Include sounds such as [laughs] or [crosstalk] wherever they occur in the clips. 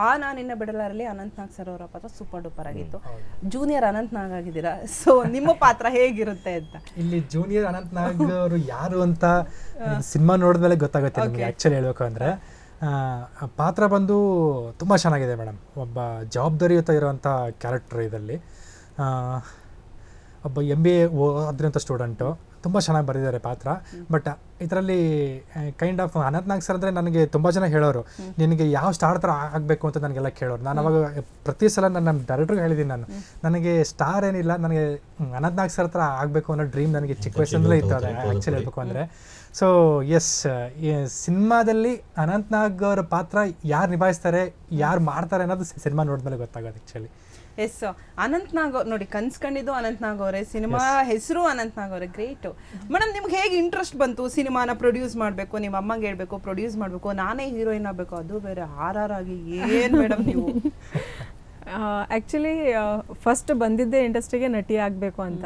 ಆ ನಾನಿನ್ನ ಬಿಡಲಾರಲ್ಲಿ ಅನಂತ್ ನಾಗ್ ಸರ್ ಅವರ ಪಾತ್ರ ಸೂಪರ್ ಡೂಪರ್ ಆಗಿತ್ತು. ಜೂನಿಯರ್ ಅನಂತ್ ನಾಗ್ ಆಗಿದ್ದೀರಾ? ಸೊ ನಿಮ್ಮ ಪಾತ್ರ ಹೇಗಿರುತ್ತೆ ಅಂತ? ಇಲ್ಲಿ ಜೂನಿಯರ್ ಅನಂತ್ ನಾಗ್ [laughs] ಅವರು ಯಾರು ಅಂತ ಸಿನಿಮಾ ನೋಡಿದ್ಮೇಲೆ ಗೊತ್ತಾಗುತ್ತೆ ನಿಮಗೆ ಆ್ಯಕ್ಚುಲಿ ಹೇಳ್ಬೇಕು ಅಂದರೆ. ಪಾತ್ರ ಬಂದು ತುಂಬಾ ಚೆನ್ನಾಗಿದೆ ಮೇಡಮ್ ಒಬ್ಬ ಜವಾಬ್ದಾರಿಯುತ ಇರುವಂತ ಕ್ಯಾರೆಕ್ಟರ್ ಇದರಲ್ಲಿ. ಆ, ಒಬ್ಬ ಎಂ ಬಿ ಎ ಓದಿರೋಂಥ ಸ್ಟೂಡೆಂಟು ತುಂಬ ಚೆನ್ನಾಗಿ ಬರೆದಿದ್ದಾರೆ ಪಾತ್ರ. ಬಟ್ ಇದರಲ್ಲಿ kind of Anant Nag sir ಅಂದರೆ ನನಗೆ ತುಂಬ ಜನ ಹೇಳೋರು ನಿನಗೆ ಯಾವ ಸ್ಟಾರ್ ಥರ ಆಗಬೇಕು ಅಂತ ನನಗೆಲ್ಲ ಕೇಳೋರು. ನಾನು ಅವಾಗ ಪ್ರತಿ ಸಲ ನಾನು ನಮ್ಮ ಡೈರೆಕ್ಟ್ರಿಗೆ ಹೇಳಿದ್ದೀನಿ ನಾನು ನನಗೆ ಸ್ಟಾರ್ ಏನಿಲ್ಲ ನನಗೆ ಹ್ಮ್, ಅನಂತ್ ನಾಗ್ ಸರ್ ಥರ ಆಗಬೇಕು ಅನ್ನೋ ಡ್ರೀಮ್ ನನಗೆ ಚಿಕ್ಕ ವಯಸ್ಸಿಂದಲೇ ಇತ್ತು ಅದೇ ಆ್ಯಕ್ಚುಲಿ ಹೇಳಬೇಕು ಅಂದರೆ. ಸೊ ಎಸ್ ಸಿನಿಮಾದಲ್ಲಿ ಅನಂತ್ ನಾಗ್ ಅವರ ಪಾತ್ರ ಯಾರು ನಿಭಾಯಿಸ್ತಾರೆ ಯಾರು ಮಾಡ್ತಾರೆ ಅನ್ನೋದು ಸಿನಿಮಾ ನೋಡಿದ್ಮೇಲೆ ಗೊತ್ತಾಗೋದು ಆ್ಯಕ್ಚುಲಿ ಎಸ್ ಅನಂತ್ ನಾಗ್ ಅವ್ರು- ನೋಡಿ ಕನ್ಸ್ಕೊಂಡಿದ್ದು ಅನಂತ್ ನಾಗ್ ಅವರೇ ಸಿನಿಮಾ ಹೆಸರು ಅನಂತ್ ನಾಗ್ ಅವರೇ ಗ್ರೇಟ್. ಮೇಡಮ್ ನಿಮ್ಗೆ ಹೇಗೆ ಇಂಟ್ರೆಸ್ಟ್ ಬಂತು ಸಿನಿಮಾನ ಪ್ರೊಡ್ಯೂಸ್ ಮಾಡಬೇಕು ನಿಮ್ಮ ಅಮ್ಮಂಗೆ ಹೇಳ್ಬೇಕು ಪ್ರೊಡ್ಯೂಸ್ ಮಾಡಬೇಕು ನಾನೇ ಹೀರೋಯಿನ್ ಆಗಬೇಕು ಅದು ಬೇರೆ ಆರ್ ಆರ್ ಆಗಿ ಏನು ಮೇಡಮ್ ನೀವು? ಆ್ಯಕ್ಚುಲಿ ಫಸ್ಟ್ ಬಂದಿದ್ದೆ ಇಂಡಸ್ಟ್ರಿಗೆ ನಟಿ ಆಗಬೇಕು ಅಂತ.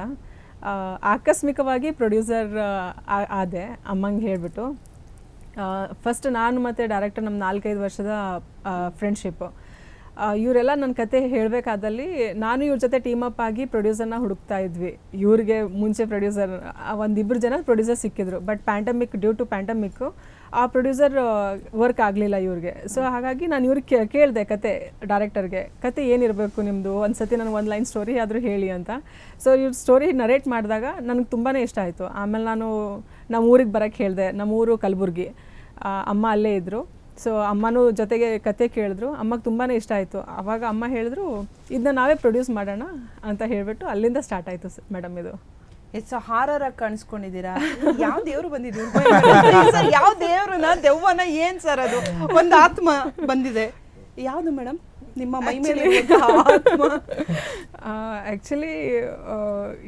ಆಕಸ್ಮಿಕವಾಗಿ ಪ್ರೊಡ್ಯೂಸರ್ ಆದೆ ಅಮ್ಮಂಗೆ ಹೇಳಿಬಿಟ್ಟು. ಫಸ್ಟ್ ನಾನು ಮತ್ತು ಡೈರೆಕ್ಟರ್ ನಮ್ಮ ನಾಲ್ಕೈದು ವರ್ಷದ ಫ್ರೆಂಡ್ಶಿಪ್ಪು ಇವರೆಲ್ಲ ನನ್ನ ಕತೆ ಹೇಳಬೇಕಾದಲ್ಲಿ ನಾನು ಇವ್ರ ಜೊತೆ ಟೀಮ್ ಅಪ್ ಆಗಿ ಪ್ರೊಡ್ಯೂಸರ್ನ ಹುಡುಕ್ತಾ ಇದ್ವಿ. ಇವ್ರಿಗೆ ಮುಂಚೆ ಪ್ರೊಡ್ಯೂಸರ್ ಒಂದಿಬ್ಬರು ಜನ ಪ್ರೊಡ್ಯೂಸರ್ ಸಿಕ್ಕಿದ್ರು. But pandemic due to pandemic ಆ ಪ್ರೊಡ್ಯೂಸರ್ ವರ್ಕ್ ಆಗಲಿಲ್ಲ ಇವ್ರಿಗೆ. ಸೊ ಹಾಗಾಗಿ ನಾನು ಇವ್ರಿಗೆ ಕೇಳಿದೆ ಕತೆ ಡೈರೆಕ್ಟರ್ಗೆ ಕತೆ ಏನಿರಬೇಕು ನಿಮ್ಮದು ಒಂದು ಸತಿ ನನಗೆ ಒಂದು ಲೈನ್ ಸ್ಟೋರಿ ಆದರೂ ಹೇಳಿ ಅಂತ. ಸೊ ಇವ್ರ ಸ್ಟೋರಿ ನರೇಟ್ ಮಾಡಿದಾಗ ನನಗೆ ತುಂಬಾ ಇಷ್ಟ ಆಯಿತು. ಆಮೇಲೆ ನಾನು ನಮ್ಮ ಊರಿಗೆ ಬರೋಕ್ಕೆ ಹೇಳಿದೆ ನಮ್ಮ ಊರು ಕಲಬುರ್ಗಿ ಅಮ್ಮ ಅಲ್ಲೇ ಇದ್ದರು ಸೊ ಅಮ್ಮನೂ ಜೊತೆಗೆ ಕತೆ ಕೇಳಿದ್ರು. ಅಮ್ಮಗೆ ತುಂಬಾ ಇಷ್ಟ ಆಯಿತು. ಆವಾಗ ಅಮ್ಮ ಹೇಳಿದ್ರು, ಇದನ್ನ ನಾವೇ ಪ್ರೊಡ್ಯೂಸ್ ಮಾಡೋಣ ಅಂತ ಹೇಳಿಬಿಟ್ಟು ಅಲ್ಲಿಂದ ಸ್ಟಾರ್ಟ್ ಆಯಿತು ಮೇಡಮ್ ಇದು. ಎಸ್ ಹಾರರ್ ಆಗಿ ಕಾಣಿಸ್ಕೊಂಡಿದ್ದೀರಾ? ಯಾವ ದೇವ್ರು ಬಂದಿದ್ದೀವಿ [laughs] ಯಾವ ದೇವ್ರನ್ನ, ದೆವ್ವನ ಏನ್ ಸರ್ ಅದು? ಒಂದು ಆತ್ಮ ಬಂದಿದೆ. ಯಾವ್ದು ಮೇಡಮ್ ನಿಮ್ಮ ಮೈ ಮೇಲೆ ಆಕ್ಚುಲಿ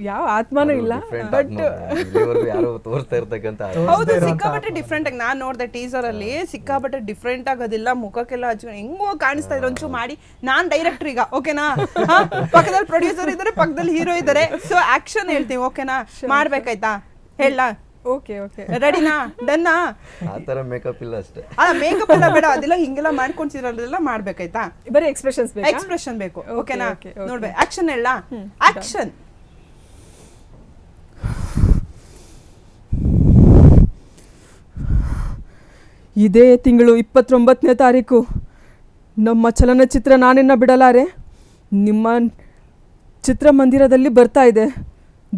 ಯಾವ ಆತ್ಮನೂ ಇಲ್ಲ ಬಟ್ ಯಾರು ತೋರಿಸ್ತಾ ಇರ್ತಕ್ಕಂಥ ಹೌದು ಸಿಕ್ಕಾಪಟ್ಟೆ ಡಿಫ್ರೆಂಟ್ ಆಗಿ ನಾನು ನೋಡ್ದೆ ಟೀಸರ್ ಅಲ್ಲಿ ಸಿಕ್ಕಾಪಟ್ಟೆ ಡಿಫ್ರೆಂಟ್ ಆಗೋದಿಲ್ಲ ಮುಖಕ್ಕೆಲ್ಲ ಹಚ್ಕೊಂಡು ಹೆಂಗೋ ಕಾಣಿಸ್ತಾ ಇದ್ರು ಒಂಚೂರು ಮಾಡಿ. ನಾನ್ ಡೈರೆಕ್ಟರ್ ಈಗ ಓಕೆನಾ ಪಕ್ಕದಲ್ಲಿ ಪ್ರೊಡ್ಯೂಸರ್ ಇದ್ದಾರೆ ಪಕ್ಕದಲ್ಲಿ ಹೀರೋ ಇದ್ದಾರೆ. ಸೊ ಆಕ್ಷನ್ ಹೇಳ್ತೀವಿ ಓಕೆನಾ ಮಾಡ್ಬೇಕಾಯ್ತಾ? ಹೇಳ. ಓಕೆ ಓಕೆ ರೆಡಿನಾ ಡನ್ನಾ ಆ ತರ ಮೇಕಪ್ ಇಲ್ಲ ಅಷ್ಟೇ. ಅಲ್ಲ ಮೇಕಪ್ ಎಲ್ಲ ಬೇಡ. ಅದೆಲ್ಲ ಹಿಂಗೆಲ್ಲ ಮಾಡ್ಕೊಂತಿರೋದೆಲ್ಲ ಮಾಡ್ಬೇಕಾಯ್ತಾ? ಬರೀ ಎಕ್ಸ್ಪ್ರೆಷನ್ಸ್ ಬೇಕು? ಎಕ್ಸ್ಪ್ರೆಷನ್ ಬೇಕು. ಓಕೆನಾ. ನೋಡ್ಬೇಕು. ಆಕ್ಷನ್ ಹೇಳ ಆಕ್ಷನ್ ಇದೇ ತಿಂಗಳು ಇಪ್ಪತ್ತೊಂಬತ್ತನೇ ತಾರೀಕು. ನಮ್ಮ ಚಲನಚಿತ್ರ ನಾನಿನ್ನ ಬಿಡಲಾರೆ. ನಿಮ್ಮ ಚಿತ್ರಮಂದಿರದಲ್ಲಿ ಬರ್ತಾ ಇದೆ.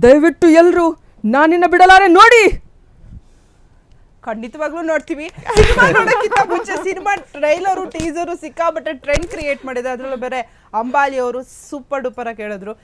ದಯವಿಟ್ಟು ಎಲ್ಲರೂ ನಾನಿನ್ನ ಬಿಡಲಾರೆ ನೋಡಿ. ಖಂಡಿತವಾಗ್ಲೂ ನೋಡ್ತೀವಿ. [laughs] ಸಿನಿಮಾ ನೋಡೋಕ್ಕಿಂತ ಮುಂಚೆ ಸಿನಿಮಾ ಟ್ರೈಲರು ಟೀಸರು ಸಿಕ್ಕಾಬಟ್ಟೆ ಟ್ರೆಂಡ್ ಕ್ರಿಯೇಟ್ ಮಾಡಿದೆ. ಅದರಲ್ಲೂ ಬೇರೆ ಅಂಬಾಲಿ ಅವರು ಸೂಪರ್ ಡೂಪರ್ ಆಗಿ ಹೇಳಿದ್ರು